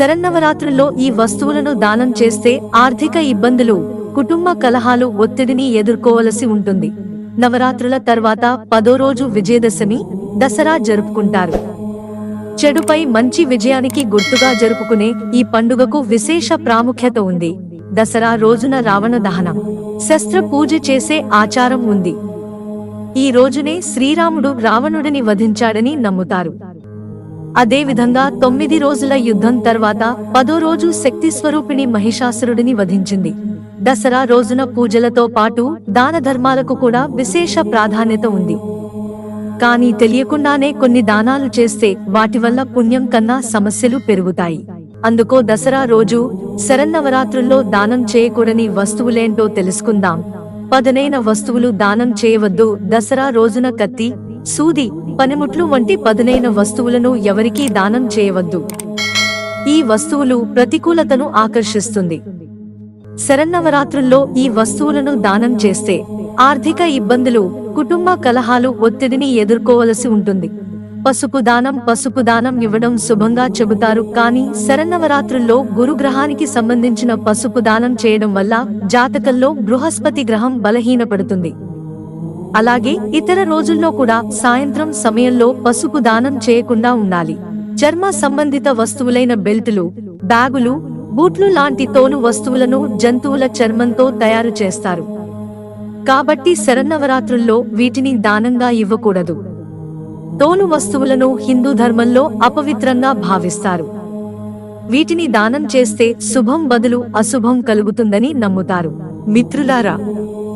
శరన్నవరాత్రుల్లో ఈ వస్తువులను దానం చేస్తే ఆర్థిక ఇబ్బందులు కుటుంబ కలహాలు ఒత్తిడిని ఎదుర్కోవలసి ఉంటుంది. నవరాత్రుల తర్వాత పదో రోజు విజయదశమి దసరా జరుపుకుంటారు. చెడుపై మంచి విజయానికి గుర్తుగా జరుపుకునే ఈ పండుగకు విశేష ప్రాముఖ్యత ఉంది. దసరా రోజున రావణ దహనం శస్త్ర పూజ చేసే ఆచారం ఉంది. ఈ రోజునే శ్రీరాముడు రావణుడిని వధించాడని నమ్ముతారు. అదేవిధంగా తొమ్మిది రోజుల యుద్ధం తర్వాత పదో రోజు శక్తి స్వరూపిణి మహిషాసురుడిని వధించింది. దసరా రోజున పూజలతో పాటు దాన ధర్మాలకు కూడా విశేష ప్రాధాన్యత ఉంది. కానీ తెలియకుండానే కొన్ని దానాలు చేస్తే వాటి వల్ల పుణ్యం కన్నా సమస్యలు పెరుగుతాయి. అందుకో దసరా రోజు శరన్నవరాత్రుల్లో దానం చేయకూడని వస్తువులేంటో తెలుసుకుందాం. పదనైన వస్తువులు దానం చేయవద్దు. దసరా రోజున కత్తి సూది పనిముట్లు వంటి పదునైన వస్తువులను ఎవరికీ దానం చేయవద్దు. ఈ వస్తువులు ప్రతికూలతను ఆకర్షిస్తుంది. శరన్నవరాత్రుల్లో ఈ వస్తువులను దానం చేస్తే ఆర్థిక ఇబ్బందులు కుటుంబ కలహాలు ఒత్తిడిని ఎదుర్కోవలసి ఉంటుంది. పసుపు దానం పసుపు దానం ఇవ్వడం శుభంగా చెబుతారు కానీ శరన్నవరాత్రుల్లో గురుగ్రహానికి సంబంధించిన పసుపు దానం చేయడం వల్ల జాతకంలో బృహస్పతి గ్రహం బలహీనపడుతుంది. అలాగే ఇతర రోజుల్లో కూడా సాయంత్రం సమయంలో పసుపు దానం చేయకుండా ఉండాలి. చర్మ సంబంధిత వస్తువులైన బెల్టులు బ్యాగులు బూట్లు లాంటి తోలు వస్తువులను జంతువుల చర్మంతో తయారు చేస్తారు. కాబట్టి శరన్నవరాత్రుల్లో వీటిని దానంగా ఇవ్వకూడదు. తోలు వస్తువులను హిందూ ధర్మంలో అపవిత్రంగా భావిస్తారు. వీటిని దానం చేస్తే శుభం బదులు అశుభం కలుగుతుందని నమ్ముతారు. మిత్రులారా